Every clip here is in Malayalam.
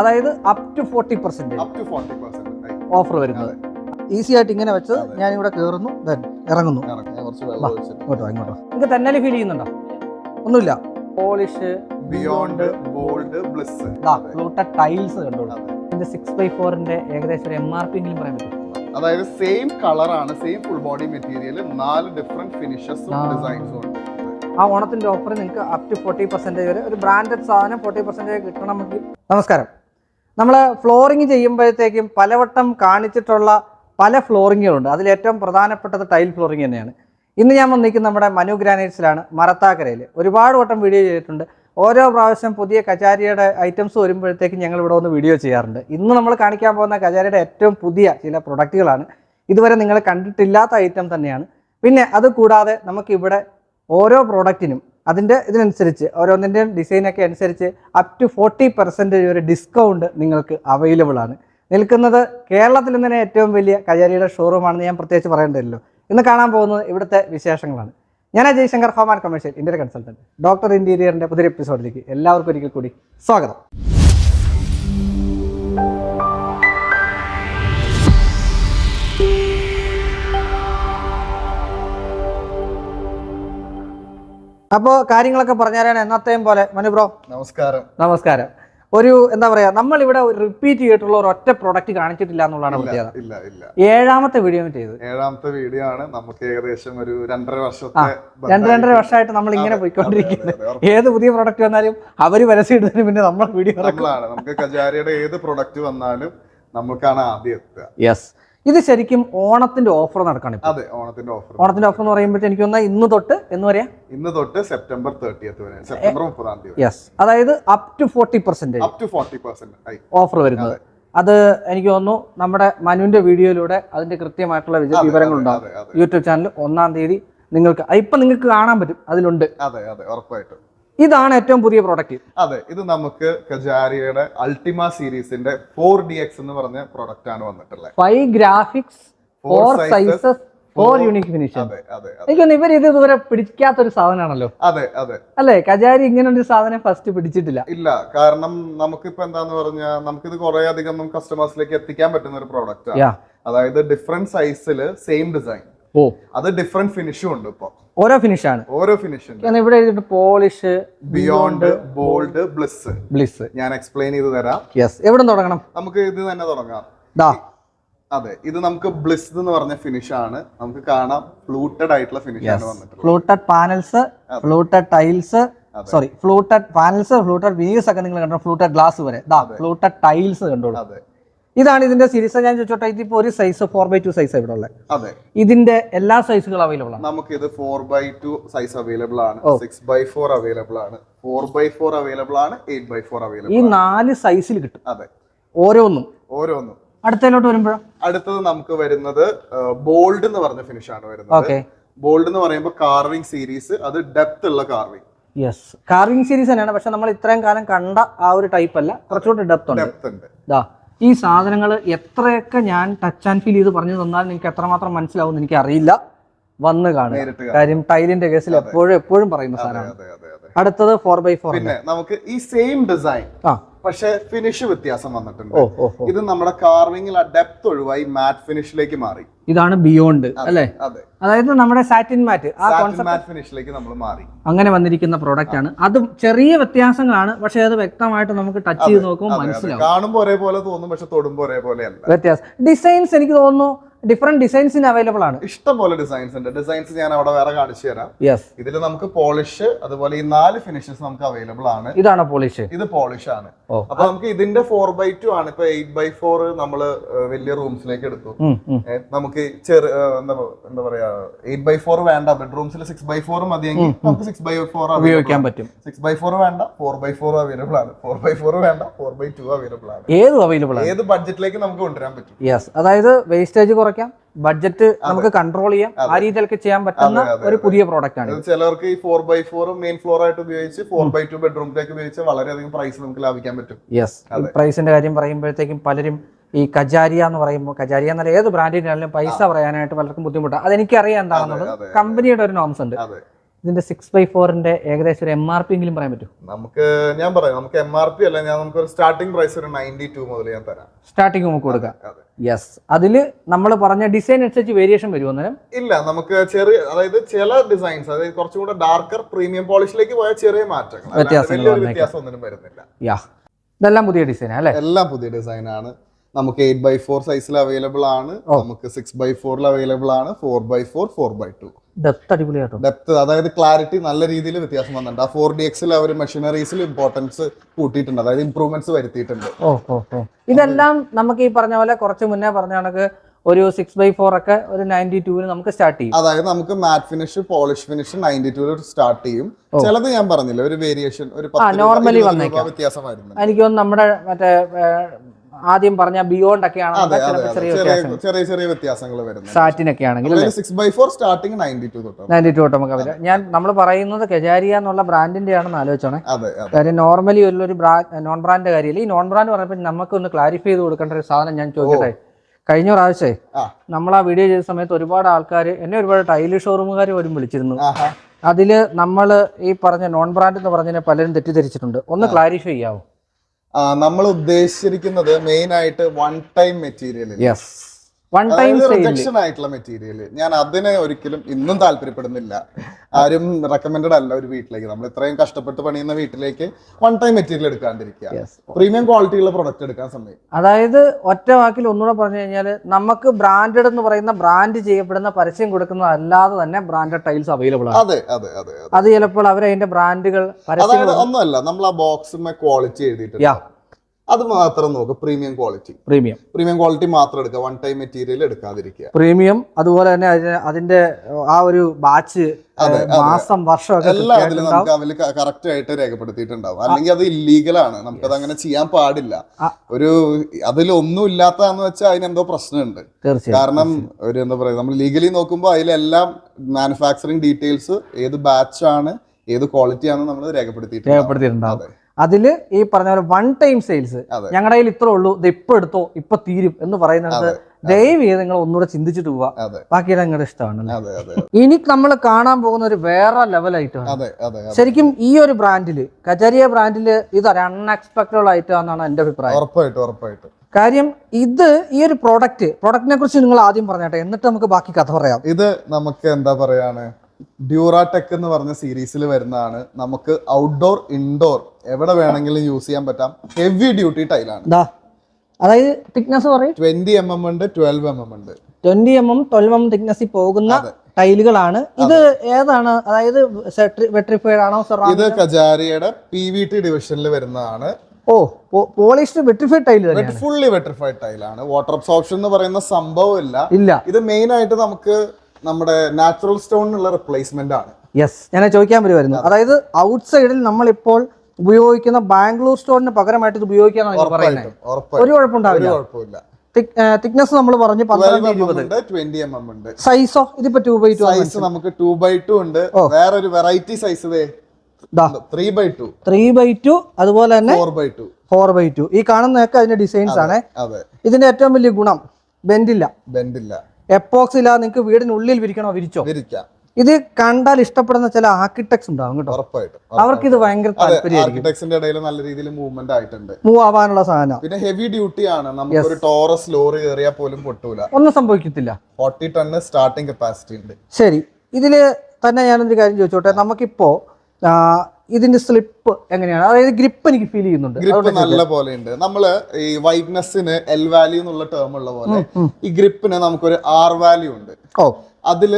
അതായത് up to forty percent offer വരുന്നത്. ഈസി ആയിട്ട് ഇങ്ങനെ വെച്ച് ഞാൻ ഇവിടെ കയറുന്നു ഇറങ്ങുന്നു ഇങ്ങോട്ടോ ഇങ്ങോട്ടോ നിങ്ങൾക്ക് തന്നെ ഫീൽ ചെയ്യുന്നുണ്ടോ? ഒന്നുമില്ല. Polish beyond bold bliss tiles കണ്ടോളൂ ഇതിന്റെ സിക്സ് ബൈ ഫോറിന്റെ ഏകദേശം ഒരു എം ആർ പി എങ്കിലും പറയാൻ പറ്റും. അതായത് സെയിം കളറാണ് സെയിം ഫുൾ ബോഡി മെറ്റീരിയൽ നാല് ഡിഫറെന്റ് ഫിനിഷസും ഡിസൈൻസ് ഡിസൈൻസും ഉണ്ട്. ആ ഓണത്തിന്റെ ഓഫർ നിങ്ങൾക്ക് അപ് ടു ഫോർട്ടി പെർസെന്റേജ് വരെ ഒരു ബ്രാൻഡഡ് സാധനം ഫോർട്ടി പെർസെന്റേജ് കിട്ടണമെങ്കിൽ നമസ്കാരം. നമ്മൾ ഫ്ലോറിങ് ചെയ്യുമ്പോഴത്തേക്കും പലവട്ടം കാണിച്ചിട്ടുള്ള പല ഫ്ലോറിങ്ങുകളുണ്ട് അതിൽ ഏറ്റവും പ്രധാനപ്പെട്ടത് ടൈൽ ഫ്ലോറിങ് തന്നെയാണ്. ഇന്ന് ഞാൻ വന്നിരിക്കുന്നത് നമ്മുടെ മനു ഗ്രാനൈറ്റ്സിലാണ് മറത്താക്കരയിൽ ഒരുപാട് വട്ടം വീഡിയോ ചെയ്തിട്ടുണ്ട്. ഓരോ പ്രാവശ്യം പുതിയ കചാരിയുടെ ഐറ്റംസ് വരുമ്പോഴത്തേക്കും ഞങ്ങൾ ഇവിടെ ഒന്ന് വീഡിയോ ചെയ്യാറുണ്ട്. ഇന്ന് നമ്മൾ കാണിക്കാൻ പോകുന്ന കചാരിയുടെ ഏറ്റവും പുതിയ ചില പ്രൊഡക്റ്റുകളാണ് ഇതുവരെ നിങ്ങൾ കണ്ടിട്ടില്ലാത്ത ഐറ്റം തന്നെയാണ്. പിന്നെ അത് കൂടാതെ നമുക്കിവിടെ ഓരോ പ്രോഡക്റ്റിനും അതിന്റെ ഇതിനനുസരിച്ച് ഓരോന്നിന്റെ ഡിസൈനൊക്കെ അനുസരിച്ച് അപ് ടു ഫോർട്ടി പെർസെന്റേജ് ഒരു ഡിസ്കൗണ്ട് നിങ്ങൾക്ക് അവൈലബിൾ ആണ്. നിൽക്കുന്നത് കേരളത്തിൽ തന്നെ ഏറ്റവും വലിയ കജാരിയുടെ ഷോറൂമാണെന്ന് ഞാൻ പ്രത്യേകിച്ച് പറയേണ്ടല്ലോ ഇന്ന് കാണാൻ പോകുന്നത് ഇവിടുത്തെ വിശേഷങ്ങളാണ്. ഞാൻ Ajay Shankar home and commercial Indian consultant doctor ഇന്റീരിയറിന്റെ പുതിയ എപ്പിസോഡിലേക്ക് എല്ലാവർക്കും ഒരിക്കൽ കൂടി സ്വാഗതം. അപ്പോൾ കാര്യങ്ങളൊക്കെ പറഞ്ഞുതരാൻ എന്നത്തെയും പോലെ. മനു ബ്രോ. നമസ്കാരം. നമസ്കാരം. ഒരു എന്താ പറയാ നമ്മൾ ഇവിടെ റിപ്പീറ്റ് ചെയ്തിട്ടുള്ള ഒരു ഒറ്റ പ്രൊഡക്റ്റ് കാണിച്ചിട്ടില്ല എന്നുള്ളതാണ് പ്രത്യേകത. ഏഴാമത്തെ വീഡിയോ ചെയ്തത് ഏഴാമത്തെ വീഡിയോ ആണ്. നമുക്ക് ഏകദേശം ഒരു രണ്ടര വർഷത്തെ രണ്ടര രണ്ട് രണ്ടര വർഷമായിട്ട് നമ്മൾ ഇങ്ങനെ പോയിക്കൊണ്ടിരിക്കുന്നത് ഏത് പുതിയ പ്രൊഡക്റ്റ് വന്നാലും അവർ പരസ്യം ഇടുന്നതിന് പിന്നെ നമ്മൾ വീഡിയോ നമുക്ക് കജാരിയുടെ ഏത് പ്രൊഡക്റ്റ് വന്നാലും നമുക്കാണ് ആദ്യം എത്തുക. യെസ് ഇത് ശരിക്കും ഓണത്തിന്റെ ഓഫർ നടക്കണം അതെ ഓണത്തിന്റെ ഓഫർ ഓണത്തിന്റെ ഓഫർ എന്ന് പറയുമ്പോഴത്തെ എനിക്ക് തോന്നുന്നത് ഇന്ന് തൊട്ട് എന്ന് പറയാ? ഇന്ന് തൊട്ട് സെപ്റ്റംബർ തേർട്ടിയത്ത് വരെ സെപ്റ്റംബർ മുപ്പതാം തീയതി യെസ് അതായത് up to forty percentage up to forty percent offer വരുന്നത്. അത്. എനിക്ക് തോന്നുന്നു നമ്മുടെ മനുവിന്റെ വീഡിയോയിലൂടെ അതിന്റെ കൃത്യമായിട്ടുള്ള വിവരങ്ങൾ ഉണ്ടാവും യൂട്യൂബ് ചാനൽ ഒന്നാം തീയതി നിങ്ങൾക്ക് ഇപ്പൊ നിങ്ങൾക്ക് കാണാൻ പറ്റും. അതിലുണ്ട്. അതെ അതെ ഉറപ്പായിട്ടും. ഇതാണ് ഏറ്റവും പുതിയ പ്രോഡക്റ്റ് അതെ ഇത് നമുക്ക് കജാരിയുടെ അൾട്ടിമ സീരീസിന്റെ ഫോർ ഡി എക്സ് എന്ന് പറഞ്ഞ പ്രോഡക്റ്റ് ആണ് വന്നിട്ടുള്ളത്. Five graphics four sizes four unique finish അതെ ഇവർ ഇത് ഇതുവരെ പിടിക്കാത്ത ഒരു സാധനമാണല്ലോ. അതെ അതെ. അല്ലെ? കജാരി ഇങ്ങനെ ഒരു സാധനം ഫസ്റ്റ് പിടിച്ചിട്ടില്ല. ഇല്ല കാരണം നമുക്കിപ്പോ എന്താന്ന് പറഞ്ഞാൽ നമുക്കിത് കുറെ അധികം കസ്റ്റമേഴ്സിലേക്ക് എത്തിക്കാൻ പറ്റുന്ന ഒരു പ്രോഡക്റ്റ് അതായത് ഡിഫറെന്റ് സൈസിൽ സെയിം ഡിസൈൻ ഓ. അത് ഡിഫറെന്റ് ഫിനിഷും ഉണ്ട് ഇപ്പൊ. ഓരോ ഫിനിഷ് ആണ്. ഓരോ ഫിനിഷ് ഇവിടെ എഴുതിയിട്ട് polish beyond bold bliss bliss ഞാൻ എക്സ്പ്ലെയിൻ ചെയ്ത് തരാം. യെസ് എവിടെ തുടങ്ങണം? നമുക്ക് ഇത് തന്നെ തുടങ്ങാം. ദാ. അതെ ഇത് നമുക്ക് ബ്ലിസ് എന്ന് പറഞ്ഞ ഫിനിഷ് ആണ്. നമുക്ക് കാണാം ഫ്ലൂട്ടഡ് ആയിട്ടുള്ള ഫിനിഷ് ആണ് വന്നിട്ടുള്ളത്. Fluted panels fluted tiles sorry fluted panels fluted Weiss ഒക്കെ നിങ്ങൾ കണ്ടോ? ഫ്ലൂട്ടഡ് ഗ്ലാസ് വരെ. ദാ ഫ്ലൂട്ടഡ് ടൈൽസ് കണ്ടോളൂ. അതെ. ഇതാണ് ഇതിന്റെ സീരീസ് ഞാൻ ചോദിച്ചോട്ടെ ഇതിപ്പോ ഒരു size four by two size ഇവിടെ ഉള്ളത് അതെ. ഇതിന്റെ എല്ലാ സൈസുകളും അവൈലബിൾ ആണ്? നമുക്ക് ഇത് four by two size available ആണ്. സിക്സ് ബൈ ഫോർ അവൈലബിൾ ആണ്. ഫോർ ബൈ ഫോർ അവൈലബിൾ ആണ് എയ്റ്റ് ബൈ ഫോർ അവൈലബിൾ ഈ നാല് സൈസിൽ കിട്ടും. അതെ. ഓരോന്നും? ഓരോന്നും. അടുത്തതിലോട്ട് വരുമ്പോഴോ? അടുത്തത് നമുക്ക് വരുന്നത് ബോൾഡ് എന്ന് പറഞ്ഞ ഫിനിഷ് ആണ് വരുന്നത്. ബോൾഡ് എന്ന് പറയുമ്പോൾ കാർവിംഗ് സീരീസ് അത് ഡെപ്ത് ഉള്ള കാർവിംഗ് യെസ് കാർവിംഗ് സീരീസ് തന്നെയാണ്. പക്ഷെ നമ്മൾ ഇത്രയും കാലം കണ്ട ആ ഒരു ടൈപ്പ് അല്ല. കുറച്ചുകൂടി ഡെപ്ത് ഉണ്ട്. ഡെപ്ത് ഉണ്ട്. ഈ സാധനങ്ങൾ എത്രയൊക്കെ ഞാൻ ടച്ച് ആൻഡ് ഫീൽ ചെയ്ത് പറഞ്ഞു തന്നാൽ നിങ്ങൾക്ക് എത്രമാത്രം മനസ്സിലാവും എനിക്ക് അറിയില്ല. വന്ന് കാണുക. കാര്യം ടൈലിന്റെ കേസിൽ എപ്പോഴും എപ്പോഴും പറയുന്ന സാധനമാണ്. അടുത്തത് ഫോർ ബൈ ഫോർ നമുക്ക് ഈ സെയിം ഡിസൈൻ ആ. പക്ഷെ ഫിനിഷ് വ്യത്യാസം വന്നിട്ടുണ്ട്. ഇത് നമ്മുടെ കാർവിംഗിൽ ആ ഡെപ്ത് ഒഴിവായി മാറ്റ് ഫിനിഷിലേക്ക് മാറി. ഇതാണ് ബിയോണ്ട് അല്ലേ? അതായത് നമ്മുടെ സാറ്റിൻ മാറ്റ് ആ കോൺസെപ്റ്റ് ഫിനിഷിലേക്ക് നമ്മൾ മാറി. അങ്ങനെ വന്നിരിക്കുന്ന പ്രോഡക്റ്റ് ആണ്. അതും ചെറിയ വ്യത്യാസങ്ങളാണ് പക്ഷെ അത് വ്യക്തമായിട്ട് നമുക്ക് ടച്ച് ചെയ്ത് നോക്കുമ്പോൾ. മനസ്സിലാവും. കാണുമ്പോൾ ഒരേപോലെ തോന്നും പക്ഷെ തൊടുമ്പോൾ ഒരേപോലെ വ്യത്യാസം. ഡിസൈൻസ് എനിക്ക് തോന്നുന്നു ഡിഫറെന്റ് ഡിസൈൻസിന് അവൈലബിൾ ആണ്. ഇഷ്ടം പോലെ ഡിസൈൻസ് ഉണ്ട്. ഡിസൈൻസ് ഞാൻ അവിടെ വേറെ കാണിച്ചു തരാം. യെസ് ഇതിൽ നമുക്ക് പോളിഷ് അതുപോലെ ഈ നാല് ഫിനിഷസ് നമുക്ക് അവൈലബിൾ ആണ്. ഇതാണ് പോളിഷ് ഇത് പോളിഷ് ആണ്. അപ്പൊ നമുക്ക് ഇതിന്റെ ഫോർ ബൈ ടു ആണ്. ഇപ്പൊ എയ്റ്റ് ബൈ ഫോർ നമ്മൾ വലിയ റൂംസിലേക്ക് എടുത്തു. നമുക്ക് ചെറു എന്താ എന്താ പറയാ എയ്റ്റ് ബൈ ഫോർ വേണ്ട. ബെഡ്റൂംസിൽ സിക്സ് ബൈ ഫോർ മതിയെങ്കിൽ നമുക്ക് സിക്സ് ബൈ ഫോർ ഉപയോഗിക്കാൻ പറ്റും. സിക്സ് ബൈ ഫോർ വേണ്ട ഫോർ ബൈ ഫോർ അവൈലബിൾ ആണ്. ഫോർ ബൈ ഫോർ വേണ്ട ഫോർ ബൈ ടു അവൈലബിൾ ആണ്. ഏത് അവൈലബിൾ ആണ്. ഏത് ബഡ്ജറ്റിലേക്ക് നമുക്ക് കൊണ്ടുവരാൻ പറ്റും? യെസ് അതായത് വേസ്റ്റേജ് കുറയ്ക്കാം ബഡ്ജറ്റ് നമുക്ക് കൺട്രോൾ ചെയ്യാം. ആ രീതിയിലൊക്കെ ചെയ്യാൻ പറ്റുന്ന ഒരു പുതിയ പ്രോഡക്റ്റ് ആണ് ചിലർക്ക് ഈ four by four main floor ആയിട്ട് ഉപയോഗിച്ച് ഫോർ ബൈ ടു ബെഡ്റൂമിലേക്ക് ഉപയോഗിച്ച് വളരെയധികം പ്രൈസ് നമുക്ക് ലാഭിക്കാൻ പറ്റും. യെസ് പ്രൈസിന്റെ കാര്യം പറയുമ്പോഴത്തേക്കും പലരും ഈ കജാരിയ എന്ന് പറയുമ്പോൾ കജാരിയ എന്നാലും ഏത് ബ്രാൻഡിനായാലും പൈസ പറയാനായിട്ട് പലർക്കും ബുദ്ധിമുട്ടാണ് അതെനിക്കറിയാം എന്താണെന്നുള്ളത്. കമ്പനിയുടെ ഒരു നോംസ് ഉണ്ട്. ഇതിന്റെ സിക്സ് ബൈ ഫോറിന്റെ ഏകദേശം ഒരു എം ആർ പി എങ്കിലും പറയാൻ പറ്റും നമുക്ക് ഞാൻ പറയാം. നമുക്ക് എം ആർ പി അല്ല ഞാൻ നമുക്ക് ഒരു സ്റ്റാർട്ടിംഗ് പ്രൈസ് ഒരു നയന്റി ടു മുതൽ ഞാൻ തരാം. സ്റ്റാർട്ടിംഗ് നമുക്ക് കൊടുക്കാം. യെസ് അതിൽ നമ്മൾ പറഞ്ഞ ഡിസൈൻ അനുസരിച്ച് വേരിയേഷൻ വരുമോ അന്നേരം? ഇല്ല നമുക്ക് ചെറിയ അതായത് ചില ഡിസൈൻസ് അതായത് കുറച്ചും കൂടെ ഡാർക്കർ പ്രീമിയം പോളിഷിലേക്ക് പോയ ചെറിയ മാറ്റങ്ങൾ. വ്യത്യാസം ഒന്നും വരുന്നില്ല. യാ ഇതെല്ലാം പുതിയ ഡിസൈൻ അല്ലേ? എല്ലാം പുതിയ ഡിസൈൻ ആണ്. നമുക്ക് എയ്റ്റ് ബൈ ഫോർ സൈസിൽ അവൈലബിൾ ആണ്. നമുക്ക് സിക്സ് ബൈ ഫോറിൽ അവൈലബിൾ ആണ്. Four by four four by two depth അടിപൊളിയാട്ടോ. Depth അതായത് ക്ലാരിറ്റി നല്ല രീതിയിൽ വ്യത്യാസം വന്നിട്ടുണ്ട്. ആ ഫോർ ഡി എക്സിൽ അവർ മെഷീനറീസിൽ ഇമ്പോർട്ടൻസ് കൂട്ടിയിട്ടുണ്ട്. അതായത് ഇംപ്രൂവ്മെന്റ്സ് വരുത്തിയിട്ടുണ്ട്. ഇതെല്ലാം നമുക്ക് ഈ പറഞ്ഞ പോലെ കുറച്ച് മുന്നേ പറഞ്ഞ കണക്ക് ഒരു സിക്സ് ബൈ ഫോർ ഒക്കെ ഒരു നയന്റി ടൂവിന് നമുക്ക് സ്റ്റാർട്ട് ചെയ്യും. അതായത് നമുക്ക് matt finish polish finish ninety two start ചെയ്യും. ചിലത് ഞാൻ പറഞ്ഞില്ല ഒരു വേരിയേഷൻ ഒരു നോർമലി വന്നേക്കാം. വ്യത്യാസം എനിക്ക് തോന്നുന്നു നമ്മുടെ മറ്റേ ആദ്യം പറഞ്ഞ ബിയോണ്ട് ഒക്കെ ആണെങ്കിൽ ചെറിയ ചെറിയ വ്യത്യാസങ്ങൾ. വരുന്നത് സാറ്റിനൊക്കെ ആണെങ്കിൽ six by four starting ninety two തൊട്ട്. നയന്റി ടു തൊട്ട് നമുക്ക് ഞാൻ നമ്മൾ പറയുന്നത് കെജാരിയ എന്നുള്ള ബ്രാൻഡിന്റെ ആണെന്ന് ആലോചിച്ചോണേ. കാര്യം നോർമലി ഒരു നോൺ ബ്രാൻഡ് കാര്യമില്ല ഈ നോൺ ബ്രാൻഡ് പറഞ്ഞപ്പോൾ നമുക്കൊന്ന് ക്ലാരിഫൈ ചെയ്ത് കൊടുക്കേണ്ട ഒരു സാധനം ഞാൻ ചോദിക്കട്ടെ? കഴിഞ്ഞ പ്രാവശ്യമേ നമ്മൾ ആ വീഡിയോ ചെയ്ത സമയത്ത് ഒരുപാട് ആൾക്കാർ എന്നെ ഒരുപാട് ടൈൽ ഷോറൂമുകാർ വരും വിളിച്ചിരുന്നു. അതിൽ നമ്മൾ ഈ പറഞ്ഞ നോൺ ബ്രാൻഡ് എന്ന് പറഞ്ഞതിനെ പലരും തെറ്റിദ്ധരിച്ചിട്ടുണ്ട്. ഒന്ന് ക്ലാരിഫൈ ചെയ്യാവോ? നമ്മൾ ഉദ്ദേശിച്ചിരിക്കുന്നത് മെയിൻ ആയിട്ട് one time material yes one time rejection ആയിട്ടുള്ള മെറ്റീരിയൽ ഞാൻ അതിനെ ഒരിക്കലും ഇന്നും താല്പര്യപ്പെടുന്നില്ല. ആരും റെക്കമെൻഡ് അല്ല ഒരു വീട്ടിലേക്ക്. നമ്മൾ ഇത്രയും കഷ്ടപ്പെട്ട് പണിയുന്ന വീട്ടിലേക്ക് വൺ ടൈം മെറ്റീരിയൽ എടുക്കാണ്ടിരിക്കുക. പ്രീമിയം ക്വാളിറ്റിയുള്ള പ്രൊഡക്റ്റ് എടുക്കാൻ സമയം. അതായത് ഒറ്റ വാക്കിൽ ഒന്നുകൂടെ പറഞ്ഞു കഴിഞ്ഞാൽ നമുക്ക് ബ്രാൻഡഡ് എന്ന് പറയുന്ന ബ്രാൻഡ് ചെയ്യപ്പെടുന്ന പരസ്യം കൊടുക്കുന്നത് അല്ലാതെ തന്നെ ബ്രാൻഡഡ് ടൈൽസ് അവൈലബിൾ ആണ്. അതെ അതെ അതെ അതെ. ചിലപ്പോൾ അവർ അതിന്റെ ബ്രാൻഡുകൾ അതായത് ഒന്നുമല്ല നമ്മൾ ആ ബോക്സുമേ ക്വാളിറ്റി എഴുതിയിട്ടുണ്ട്. അത് മാത്രം നോക്കുക premium quality premium premium quality മാത്രം എടുക്കുക വൺ ടൈം മെറ്റീരിയൽ എടുക്കാതിരിക്കുക. പ്രീമിയം അതുപോലെ തന്നെ അതിന്റെ ആ ഒരു ബാച്ച് മാസം വർഷം എല്ലാം അതിൽ. നമുക്ക് അതിൽ കറക്റ്റ് ആയിട്ട് രേഖപ്പെടുത്തിയിട്ടുണ്ടാവും. അല്ലെങ്കിൽ അത് ഇല്ലീഗൽ ആണ്. നമുക്കത് അങ്ങനെ ചെയ്യാൻ പാടില്ല. ഒരു അതിൽ ഒന്നും ഇല്ലാത്തതാന്ന് വെച്ചാൽ അതിനെന്തോ പ്രശ്നമുണ്ട്. കാരണം ഒരു എന്താ പറയുക നമ്മൾ ലീഗലി നോക്കുമ്പോൾ അതിലെല്ലാം മാനുഫാക്ചറിങ് ഡീറ്റെയിൽസ് ഏത് ബാച്ചാണ് ഏത് ക്വാളിറ്റി ആണ് നമ്മൾ രേഖപ്പെടുത്തിയിട്ടുണ്ട് രേഖപ്പെടുത്തിയിട്ടുണ്ടാവും. അതെ. അതിൽ ഈ പറഞ്ഞ പോലെ വൺ ടൈം സെയിൽസ്. ഞങ്ങളുടെ കയ്യിൽ ഇത്രേ ഉള്ളൂ. ഇത് ഇപ്പൊ എടുത്തോ? ഇപ്പൊ തീരും എന്ന് പറയുന്നത് ദയവ് ചെയ്ത് നിങ്ങൾ ഒന്നുകൂടെ ചിന്തിച്ചിട്ട് പോവാ ബാക്കിയെല്ലാം നിങ്ങളുടെ ഇഷ്ടമാണ് ഇനി നമ്മൾ കാണാൻ പോകുന്ന ഒരു വേറെ ലെവൽ ഐറ്റം അതെ അതെ ശരിക്കും ഈ ഒരു ബ്രാൻഡിൽ കജാരിയ ബ്രാൻഡിൽ ഇത് അൺഎക്സ്പെക്ടഡ് ഐറ്റം എന്നാണ് എന്റെ അഭിപ്രായം. ഉറപ്പായിട്ടും ഉറപ്പായിട്ടും. കാര്യം ഇത് ഈ ഒരു പ്രോഡക്റ്റ് പ്രോഡക്റ്റിനെ കുറിച്ച് നിങ്ങൾ ആദ്യം പറഞ്ഞാട്ടെ. എന്നിട്ട് നമുക്ക് ബാക്കി കഥ പറയാം. ഇത് നമുക്ക് എന്താ പറയാണ്? ഡ്യൂറാടെക് എന്ന് പറഞ്ഞ സീരീസിൽ വരുന്നതാണ്. നമുക്ക് ഔട്ട്ഡോർ ഇൻഡോർ എവിടെ വേണമെങ്കിലും യൂസ് ചെയ്യാൻ പറ്റാം. ഹെവി ഡ്യൂട്ടി ടൈലാണ് അതായത് തിക്നെസ് പറയും ട്വന്റി എം എം ഉണ്ട് ട്വൽവ് എം എം ഉണ്ട്. Twenty M M twelve M തിക്നെസ്സിൽ പോകുന്ന ടൈലുകളാണ് ഇത് ഏതാണ്? അതായത് വെട്രിഫൈഡ് ആണോ ഇത് കജാരിയുടെ പി വി ടി ഡിവിഷനിൽ വരുന്നതാണ്. ഓ polished vitrified tile fully vitrified ടൈലാണ് വാട്ടർ അബ്സോർപ്ഷൻ എന്ന് പറയുന്ന സംഭവം ഇല്ല. ഇത് മെയിൻ ആയിട്ട് നമുക്ക് നമ്മുടെ നാച്ചുറൽ സ്റ്റോണിനുള്ള റിപ്ലേസ്മെന്റ് ആണ്. യെസ് ഞാൻ ചോദിക്കാൻ വരുമായിരുന്നു അതായത് ഔട്ട് സൈഡിൽ നമ്മളിപ്പോൾ ഉപയോഗിക്കുന്ന ബാംഗ്ലൂർ സ്റ്റോണിന് പകരമായിട്ട് ഇത് ഉപയോഗിക്കാൻ എനിക്ക് പറയുന്നത് ഒരു കുഴപ്പമുണ്ടാവില്ല. തിക്നെസ് നമ്മൾ പറഞ്ഞു പന്ത്രണ്ട് സൈസോ ഇതിപ്പോ ടു ബൈ ടു സൈസ് നമുക്ക് ടൂ ബൈ ടു ഉണ്ട്. വേറൊരു variety size three by two three by two അതുപോലെ തന്നെ four by two four by two ഈ കാണുന്നതൊക്കെ അതിന്റെ ഡിസൈൻസ് ആണ്. ഇതിന്റെ ഏറ്റവും വലിയ ഗുണം ബെൻഡില്ല ബെൻഡില്ല എപ്പോക്സ് ഇല്ലാതെ നിങ്ങൾക്ക് വീടിനുള്ളിൽ വിരിക്കണോ വിരിച്ചോ? വിരിക്കാം. ഇത് കണ്ടാൽ ഇഷ്ടപ്പെടുന്ന ചില ആർക്കിടെക്ട്സ് ഉണ്ടാവും കേട്ടോ. ഉറപ്പായിട്ടും അവർക്ക് ഇത് ഭയങ്കര ആർക്കിടെക്ട്സിന്റെ ഇടയിൽ നല്ല രീതിയിൽ മൂവ്മെന്റ് ആയിട്ടുണ്ട്. മൂവ് ആവാനുള്ള സാധനം. പിന്നെ ഹെവി ഡ്യൂട്ടി ആണ്. നമുക്ക് ഒരു ടോറസ് ലോറി കയറിയാൽ പോലും പൊട്ടൂല. ഒന്നും സംഭവിക്കത്തില്ല. ഫോർട്ടി ടണ്ണ് സ്റ്റാർട്ടിംഗ് കപ്പാസിറ്റി ഉണ്ട്. ശരി. ഇതിൽ തന്നെ ഞാനൊരു കാര്യം ചോദിച്ചോട്ടെ. നമുക്കിപ്പോ ഇതിന്റെ സ്ലിപ്പ് എങ്ങനെയാണ്? അതായത് ഗ്രിപ്പ് എനിക്ക് ഫീൽ ചെയ്യുന്നുണ്ട്. ഗ്രിപ്പ് നല്ല പോലെ ഉണ്ട് നമ്മൾ ഈ വൈറ്റ്നെസ്സിന് എൽ വാല്യൂ എന്നുള്ള ടേം ഉള്ള പോലെ ഈ ഗ്രിപ്പിന് നമുക്കൊരു ആർ വാല്യൂ ഉണ്ട്. ഓ. അതിൽ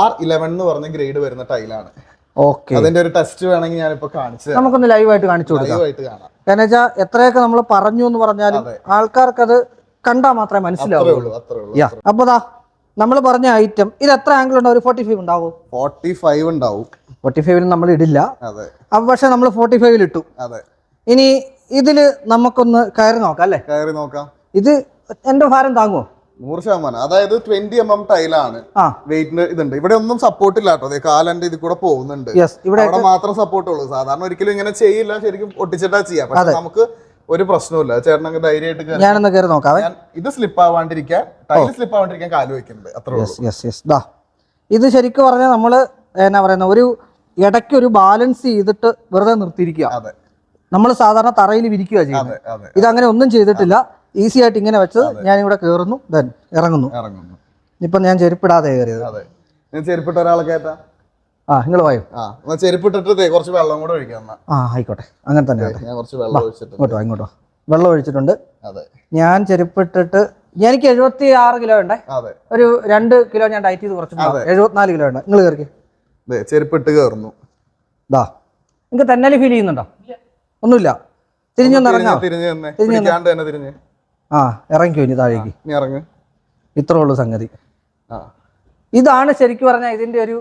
ആർ ഇലവൻ എന്ന് പറഞ്ഞ ഗ്രേഡ് വരുന്ന ടൈലാണ് ഓക്കെ അതിന്റെ ഒരു ടെസ്റ്റ് വേണമെങ്കിൽ ഞാനിപ്പോ കാണിച്ചു നമുക്കൊന്ന് ലൈവായിട്ട് കാണിച്ചു കൊടുക്കാം. ലൈവായിട്ട് കാണാം. കാരണം വെച്ചാൽ എത്രയൊക്കെ നമ്മൾ പറഞ്ഞു എന്ന് പറഞ്ഞാലും ആൾക്കാർക്ക് അത് കണ്ടാൽ മാത്രമേ മനസ്സിലാവുള്ളൂ. അപ്പൊ നമ്മൾ പറഞ്ഞ ഐറ്റം ഇത് എത്ര ആംഗിൾ ഉണ്ടാവും? ഒരു ഫോർട്ടി ഫൈവ് ഉണ്ടാവും? ഫോർട്ടി ഫൈവ് ഉണ്ടാവും. ഫോർട്ടി ഫൈവിൽ നമ്മൾ ഇടില്ല. അപ്പൊ പക്ഷെ നമ്മൾ ഫോർട്ടി ഫൈവിൽ ഇട്ടു. ഇനി ഇതിൽ നമുക്കൊന്ന് കയറി നോക്കാം അല്ലേ? കയറി നോക്കാം. ഇത് എന്റെ ഭാരം താങ്ങുമോ നൂറ് ശതമാനം. അതായത് ട്വന്റി എം എം ടൈലാണ് വെയിറ്റിന് ഇതുണ്ട്. ഇവിടെ ഒന്നും സപ്പോർട്ട് ഇല്ല കേട്ടോ. കാലന്റെ ഇതിൽ കൂടെ പോകുന്നുണ്ട്. ഇവിടെ മാത്രം സപ്പോർട്ട് ഉള്ളൂ. സാധാരണ ഒരിക്കലും ഇങ്ങനെ ചെയ്യില്ല. ശരിക്കും ഒട്ടിച്ചിട്ടാ ചെയ്യാം. പക്ഷെ നമുക്ക് ഒരു പ്രശ്നവുമില്ല. ചേട്ടനൊക്കെ ധൈര്യമായിട്ട് കയറി ഞാനൊന്ന് കയറി നോക്കാം. ഇത് സ്ലിപ്പ് ആവാണ്ടിരിക്കാൻ ടൈൽ സ്ലിപ്പ് ആവാണ്ടിരിക്കാൻ കാൽ വെക്കുന്നുണ്ട്. അത്ര ഇത് ശരിക്കും പറഞ്ഞാൽ നമ്മൾ എന്നാ പറയുന്ന ഒരു ഇടയ്ക്ക് ഒരു ബാലൻസ് ചെയ്തിട്ട് വെറുതെ നിർത്തിയിരിക്കുക. നമ്മൾ സാധാരണ തറയിൽ വിരിക്കുക ചെയ്യുന്നത്. ഇത് അങ്ങനെ ഒന്നും ചെയ്തിട്ടില്ല. ഈസി ആയിട്ട് ഇങ്ങനെ വെച്ചത് ഞാൻ ഇവിടെ കയറുന്നു ദൻ ഇറങ്ങുന്നു. ഇറങ്ങുന്നു. ഇപ്പം ഞാൻ ചെരുപ്പിടാതെ കയറിയത്. അതെ. ഞാൻ ചെരുപ്പിട്ട ഒരാളെ കേട്ടാ ആ നിങ്ങൾ വായോ? ആ ചെരുപ്പിട്ടിട്ട് കുറച്ച് വെള്ളം കൂടെ ഒഴിക്കാം ആ ആയിക്കോട്ടെ. അങ്ങനെ തന്നെ ഞാൻ കുറച്ച് വെള്ളം ഒഴിച്ചിട്ട് ഇങ്ങോട്ടോ ഇങ്ങോട്ടോ വെള്ളം ഒഴിച്ചിട്ടുണ്ട്. അതെ. ഞാൻ ചെരുപ്പിട്ടിട്ട് എനിക്ക് എഴുപത്തി ആറ് കിലോ ഉണ്ടേ ഒരു രണ്ട് കിലോ ഞാൻ ഡയറ്റ് ചെയ്ത് കുറച്ചിട്ടുണ്ട് എഴുപത്തിനാല് കിലോ ഉണ്ട് നിങ്ങൾ കയറി ദേ ചെരുപ്പിട്ട് കയറുന്നു ദാ. നിങ്ങൾക്ക് തന്നെ ഫീൽ ചെയ്യുന്നുണ്ടോ? ഒന്നുമില്ല. തിരിഞ്ഞൊന്ന് ഇറങ്ങാം. തിരിഞ്ഞ് തന്നെ പിടിക്കാണ്ട് തന്നെ തിരിഞ്ഞ്. ആ ഇറങ്ങിക്കോ ഇനി താഴേക്ക്. നീ ഇറങ്ങ്. ഇത്രേ ഉള്ളൂ സംഗതി. ആ. ഇതാണ് ശരിക്കും പറഞ്ഞാൽ ഇതിന്റെ ഒരു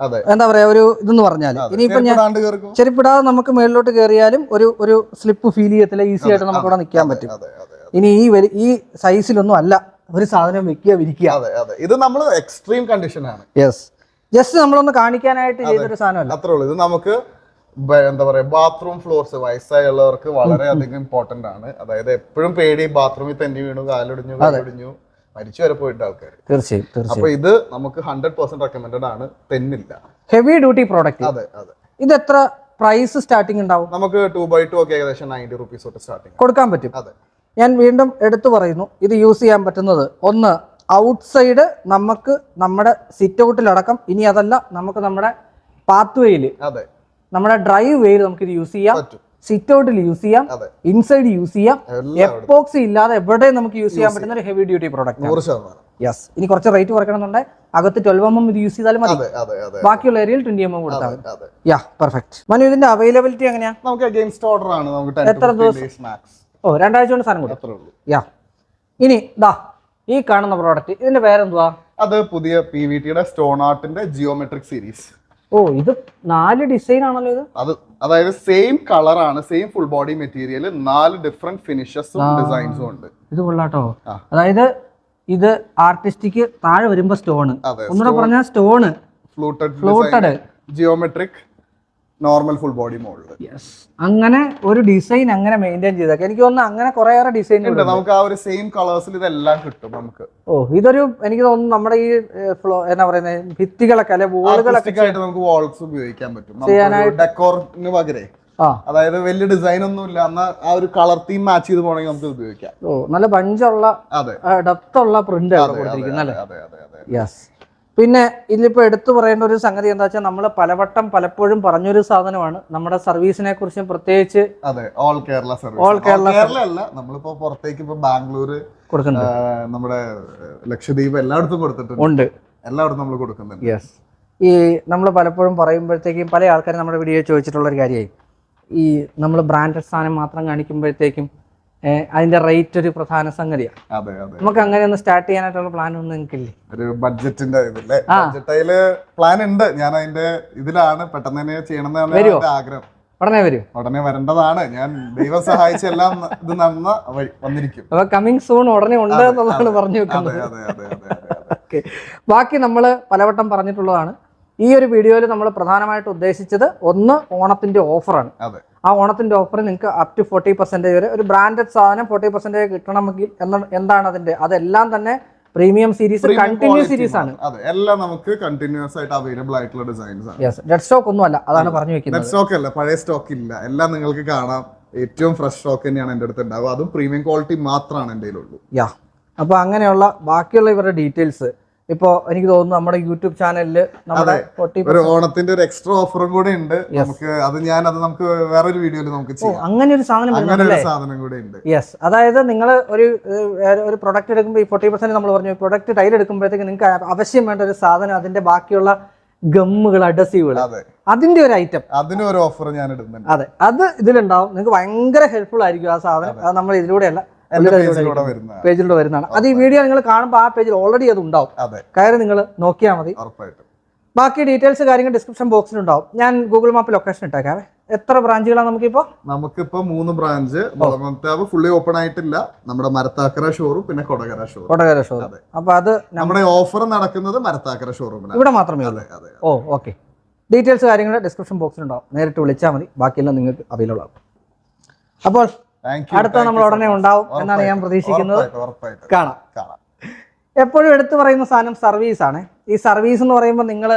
അതെ. എന്താ പറയാ ഒരു ഇതെന്ന് പറഞ്ഞാൽ ഇനിയിപ്പോ ഞാൻ ചെരുപ്പിടാണ്ട് കയറിക്കും ചെരുപ്പിടാതെ നമുക്ക് മേളിലോട്ട് കയറിയാലും ഒരു ഒരു സ്ലിപ്പ് ഫീൽ ചെയ്യത്തില്ല. ഈസി ആയിട്ട് നമുക്ക് ഇവിടെ നിൽക്കാൻ പറ്റും. അതെ അതെ ഇനി ഈ വലി ഈ സൈസിലൊന്നും അല്ല. ഒരു സാധനം വെക്കുക വിരിക്കുക. അതെ അതെ. ഇത് നമ്മൾ എക്സ്ട്രീം കണ്ടീഷൻ ആണ്. യെസ് ജസ്റ്റ് നമ്മളൊന്ന് കാണിക്കാനായിട്ട് ചെയ്തൊരു സാധനമല്ല. അത്രേ ഉള്ളൂ. ഇത് നമുക്ക് എന്താ പറയാ ബാത്റൂം ഫ്ലോർസ് വയസ്സായുള്ളവർക്ക് വളരെയധികം ഇമ്പോർട്ടന്റ് ആണ്. അതായത് എപ്പോഴും പേടി ബാത്റൂമിൽ തന്നെ വീണു കാലൊടിഞ്ഞു കാലൊടിഞ്ഞു മരിച്ചു വരെ പോയിട്ട് ആൾക്കാർ തീർച്ചയായും അപ്പൊ ഇത് നമുക്ക് ഹൺഡ്രഡ് പെർസെന്റ് റെക്കമെൻഡഡ് ആണ്. തെന്നില്ല. ഹെവി ഡ്യൂട്ടി പ്രോഡക്റ്റ് അതെ അതെ. ഇത് എത്ര പ്രൈസ് സ്റ്റാർട്ടിംഗ് ഉണ്ടാവും? നമുക്ക് ടു ബൈ ടു ഒക്കെ ഏകദേശം നയന്റി റുപ്പീസ് തൊട്ട് സ്റ്റാർട്ടിങ് കൊടുക്കാൻ പറ്റും. അതെ. ഞാൻ വീണ്ടും എടുത്തു പറയുന്നു. ഇത് യൂസ് ചെയ്യാൻ പറ്റുന്നത് ഒന്ന് ഔട്ട്സൈഡ് നമുക്ക് നമ്മുടെ സിറ്റ് ഔട്ടിലടക്കം ഇനി അതല്ല നമുക്ക് നമ്മുടെ പാത്ത് വേയിൽ നമ്മുടെ ഡ്രൈവ് വേയിൽ നമുക്ക് ഇത് യൂസ് ചെയ്യാം. സിറ്റ് ഔട്ടിൽ യൂസ് ചെയ്യാം. ഇൻസൈഡ് യൂസ് ചെയ്യാം. എപ്പോക്സ് ഇല്ലാതെ എവിടെയും നമുക്ക് യൂസ് ചെയ്യാൻ പറ്റുന്ന ഒരു ഹെവി ഡ്യൂട്ടി പ്രോഡക്റ്റ് യെസ് ഇനി കുറച്ച് റേറ്റ് കുറയ്ക്കണമെന്നുണ്ടെങ്കിൽ അകത്ത് ട്വൽവ് എം എം ഇത് യൂസ് ചെയ്താലും മതി. ബാക്കിയുള്ള ഏരിയയിൽ ട്വന്റി എം എം കൊടുത്താൽ യാ പെർഫെക്റ്റ് മനു ഇതിന്റെ അവൈലബിലിറ്റി എങ്ങനെയാ? നമുക്ക് അഗെയിൻസ്റ്റ് ഓർഡർ ആണ്. നമുക്ക് ഡേയ്സ് മാക്സ് ഓ രണ്ടാഴ്ച കൊണ്ട് സാധനം കൊടുക്കും. യാ ഇനി ദാ ഈ കാണുന്ന പ്രോഡക്റ്റ് ഇതിന്റെ പേരെന്തുവാ? അത് പുതിയ പി വി ടിയുടെ സ്റ്റോൺ ആർട്ടിന്റെ ജിയോമെട്രിക് സീരീസ് ഓ ഇത് നാല് ഡിസൈൻ ആണല്ലോ ഇത്. അത് അതായത് സെയിം കളറാണ് സെയിം ഫുൾ ബോഡി മെറ്റീരിയൽ നാല് ഡിഫറെന്റ് ഫിനിഷസും ഡിസൈൻസും ഉണ്ട്. ഇത് കൊള്ളാട്ടോ. അതായത് ഇത് ആർട്ടിസ്റ്റിക് താഴെ വരുമ്പോ സ്റ്റോൺ ഒന്നുകൂടെ പറഞ്ഞാൽ stone fluted floated geometric normal full body model yes അങ്ങനെ ഒരു ഡിസൈൻ അങ്ങനെ മെയിന്റെയിൻ ചെയ്തേക്കാം എനിക്ക് തോന്നുന്നു അങ്ങനെ കുറേയേറെ ഡിസൈൻ ഉണ്ട്. നമുക്ക് ആ ഒരു സെയിം കളേഴ്സിൽ ഇതെല്ലാം കിട്ടും നമുക്ക്. ഓ ഇതൊരു എനിക്ക് തോന്നുന്നു നമ്മുടെ ഈ ഫ്ലോ എന്നാ പറയുന്നത് ഭിത്തികളൊക്കെ അല്ലെ വോളുകളൊക്കെ ആയിട്ട് നമുക്ക് വാൾസ് ഉപയോഗിക്കാൻ പറ്റും. ഡെക്കോറിന് പകരേ. അതായത് വലിയ ഡിസൈൻ ഒന്നും ഇല്ല. എന്നാ ആ ഒരു കളർ തീം മാച്ച് ചെയ്ത് പോകണമെങ്കിൽ നമുക്ക് ഉപയോഗിക്കാം. ഓ നല്ല പഞ്ചുള്ള ഡെപ്ത് ഉള്ള പ്രിന്റ് ആണ് കൊടുത്തിരിക്കുന്നത് അല്ലേ യെസ് പിന്നെ ഇതിലിപ്പോൾ എടുത്തു പറയേണ്ട ഒരു സംഗതി എന്താ വെച്ചാൽ നമ്മൾ പലവട്ടം പലപ്പോഴും പറഞ്ഞൊരു സാധനമാണ് നമ്മുടെ സർവീസിനെ കുറിച്ചും പ്രത്യേകിച്ച് അതെ all Kerala service all Kerala അല്ല നമ്മളിപ്പോ പുറത്തേക്ക് ഇപ്പൊ ബാംഗ്ലൂർ കൊടുക്കുന്നുണ്ട്. നമ്മുടെ ലക്ഷദ്വീപ് എല്ലായിടത്തും കൊടുത്തിട്ടുണ്ട്. ഉണ്ട്. എല്ലായിടത്തും നമ്മൾ കൊടുക്കുന്നുണ്ട്. യെസ് ഈ നമ്മൾ പലപ്പോഴും പറയുമ്പോഴത്തേക്കും പല ആൾക്കാരും നമ്മുടെ വീഡിയോ ചോദിച്ചിട്ടുള്ള ഒരു കാര്യമായി. ഈ നമ്മൾ ബ്രാൻഡ് സാധനം മാത്രം കാണിക്കുമ്പോഴത്തേക്കും അതിന്റെ റേറ്റ് ഒരു പ്രധാന സംഗതിയാണ് നമുക്ക് അങ്ങനെ ഒന്ന് സ്റ്റാർട്ട് ചെയ്യാനായിട്ടുള്ള പ്ലാൻ ഒന്നും നിങ്ങൾക്കില്ലേ ഒരു ബഡ്ജറ്റിന്റെ ഇതില്ലേ? ബഡ്ജറ്റ് പ്ലാൻ ഉണ്ട്. ഞാൻ അതിന്റെ ഇതിലാണ് പെട്ടെന്ന് തന്നെ ചെയ്യണമെന്നാണ് ആഗ്രഹം. ഉടനെ വരും ഉടനെ വരേണ്ടതാണ്. ഞാൻ ദൈവം സഹായിച്ച് എല്ലാം ഇത് നടന്ന വന്നിരിക്കും. അപ്പൊ കമ്മിങ് സൂൺ ഉടനെ ഉണ്ട് എന്നുള്ളതാണ് പറഞ്ഞു വെക്കുന്നത്. ബാക്കി നമ്മൾ പലവട്ടം പറഞ്ഞിട്ടുള്ളതാണ്. ഈ ഒരു വീഡിയോയിൽ നമ്മൾ പ്രധാനമായിട്ട് ഉദ്ദേശിച്ചത് ഒന്ന് ഓണത്തിന്റെ ഓഫറാണ് അതെ. ആ ഓണത്തിന്റെ ഓഫർ നിങ്ങൾക്ക് അപ് ടു ഫോർട്ടി പെർസെന്റേജ് വരെ ഒരു ബ്രാൻഡഡ് സാധനം ഫോർട്ടി പെർസെന്റേജ് കിട്ടണമെങ്കിൽ എന്ന എന്താണ് അതിന്റെ അതെല്ലാം തന്നെ പ്രീമിയം സീരീസ് കണ്ടിന്യൂ സീരീസ് ആണ്. എല്ലാം നമുക്ക് കണ്ടിന്യൂസ് ആയിട്ട് അവൈലബിൾ ആയിട്ടുള്ള ഡിസൈൻസ് ആണ്. യെസ് ഡെഡ് സ്റ്റോക്ക് ഒന്നും അല്ല അതാണ് പറഞ്ഞു വെക്കുന്നത്. ഡെഡ് സ്റ്റോക്ക് അല്ല പഴയ സ്റ്റോക്ക് ഇല്ല. എല്ലാം നിങ്ങൾക്ക് കാണാം. ഏറ്റവും ഫ്രഷ് സ്റ്റോക്ക് തന്നെയാണ് എന്റെ അടുത്ത് ഉണ്ടാവുക. അതും പ്രീമിയം ക്വാളിറ്റി മാത്രമാണ് എന്റെ ഉള്ളൂ യാ അപ്പോൾ അങ്ങനെയുള്ള ബാക്കിയുള്ള ഇവരുടെ ഡീറ്റെയിൽസ് ഇപ്പോൾ എനിക്ക് തോന്നുന്നു നമ്മുടെ യൂട്യൂബ് ചാനലിൽ നമ്മുടെ ഒരു ഓണത്തിന്റെ ഒരു എക്സ്ട്രാ ഓഫറും കൂടി ഉണ്ട്. നമുക്ക് അത് ഞാൻ അത് നമുക്ക് വേറൊരു വീഡിയോയിൽ നമുക്ക് ചെയ്യാം. അങ്ങനെ ഒരു സാധനം അങ്ങനെ ഒരു സാധനം കൂടെ ഉണ്ട്. യെസ് അതായത് നിങ്ങൾ ഒരു ഒരു പ്രൊഡക്റ്റ് എടുക്കുമ്പോൾ ഈ ഫോർട്ടി പെർസെന്റ് നമ്മൾ പറഞ്ഞു പ്രൊഡക്റ്റ് ടൈൽ എടുക്കുമ്പോഴത്തേക്ക് നിങ്ങൾക്ക് അവശ്യം വേണ്ട ഒരു സാധനം അതിന്റെ ബാക്കിയുള്ള ഗമ്മുകൾ അഡസീവുകൾ അതെ. അതിന്റെ ഒരു ഐറ്റം അതിന് ഒരു ഓഫർ ഞാൻ ഇടുന്നുണ്ട്. അതെ. അത് ഇതിലുണ്ടാവും. നിങ്ങൾക്ക് ഭയങ്കര ഹെൽപ്ഫുൾ ആയിരിക്കും ആ സാധനം. അത് നമ്മൾ ഇതിലൂടെയല്ല പേജിലൂടെ വരുന്നതാണ്. അത് ഈ വീഡിയോ നിങ്ങൾ കാണുമ്പോൾ ആ പേജിൽ ഓൾറെഡി അത് ഉണ്ടാവും. കയറി നിങ്ങൾ നോക്കിയാൽ മതി. ബാക്കി ഡീറ്റെയിൽസ് കാര്യങ്ങൾ ഡിസ്ക്രിപ്ഷൻ ബോക്സിൽ ഉണ്ടാവും. ഞാൻ ഗൂഗിൾ മാപ്പ് ലൊക്കേഷൻ ഇട്ടേക്കാവേ എത്ര ബ്രാഞ്ചുകളാണ് നമുക്കിപ്പോ? നമുക്കിപ്പോ മൂന്ന് ബ്രാഞ്ച് മുളമത്താവ് ഫുള്ളി ഓപ്പൺ ആയിട്ടില്ല. നമ്മുടെ മരത്താക്കര ഷോറൂം പിന്നെ കൊടകര ഷോറൂം കൊടകര ഷോ അപ്പൊ അത് നമ്മുടെ ഓഫർ നടക്കുന്നത് മരത്താക്കര ഷോറൂമിലാണ് ഇവിടെ മാത്രമേ അതെ അതെ ഓ ഓക്കെ ഡീറ്റെയിൽസ് കാര്യങ്ങൾ ഡിസ്ക്രിപ്ഷൻ ബോക്സിൽ ബോക്സിലുണ്ടാവും നേരിട്ട് വിളിച്ചാൽ മതി. ബാക്കിയെല്ലാം നിങ്ങൾക്ക് അവൈലബിൾ ആകും അപ്പോൾ അടുത്ത നമ്മൾ ഉടനെ ഉണ്ടാവും എന്നാണ് ഞാൻ പ്രതീക്ഷിക്കുന്നത്. കാണാം. എപ്പോഴും എടുത്തു പറയുന്ന സാധനം സർവീസ് ആണ്. ഈ സർവീസ് എന്ന് പറയുമ്പോൾ നിങ്ങൾ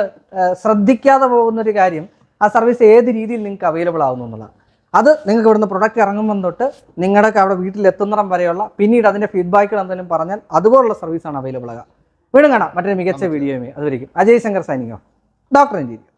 ശ്രദ്ധിക്കാതെ പോകുന്ന ഒരു കാര്യം ആ സർവീസ് ഏത് രീതിയിൽ നിങ്ങൾക്ക് അവൈലബിൾ ആവുന്നു എന്നുള്ളതാണ്. അത് നിങ്ങൾക്ക് ഇവിടുന്ന് പ്രൊഡക്റ്റ് ഇറങ്ങുമ്പോൾ തൊട്ട് നിങ്ങളുടെ അവിടെ വീട്ടിൽ എത്തുന്നിടം വരെയുള്ള പിന്നീട് അതിന്റെ ഫീഡ്ബാക്കുകൾ എന്തെങ്കിലും പറഞ്ഞാൽ അതുപോലുള്ള സർവീസാണ് അവൈലബിൾ ആകുക വീണ്ടും കാണാം. മറ്റൊരു മികച്ച വീഡിയോയുമേ അതുവരെയും Ajay Shankar signing off. Doctor engineer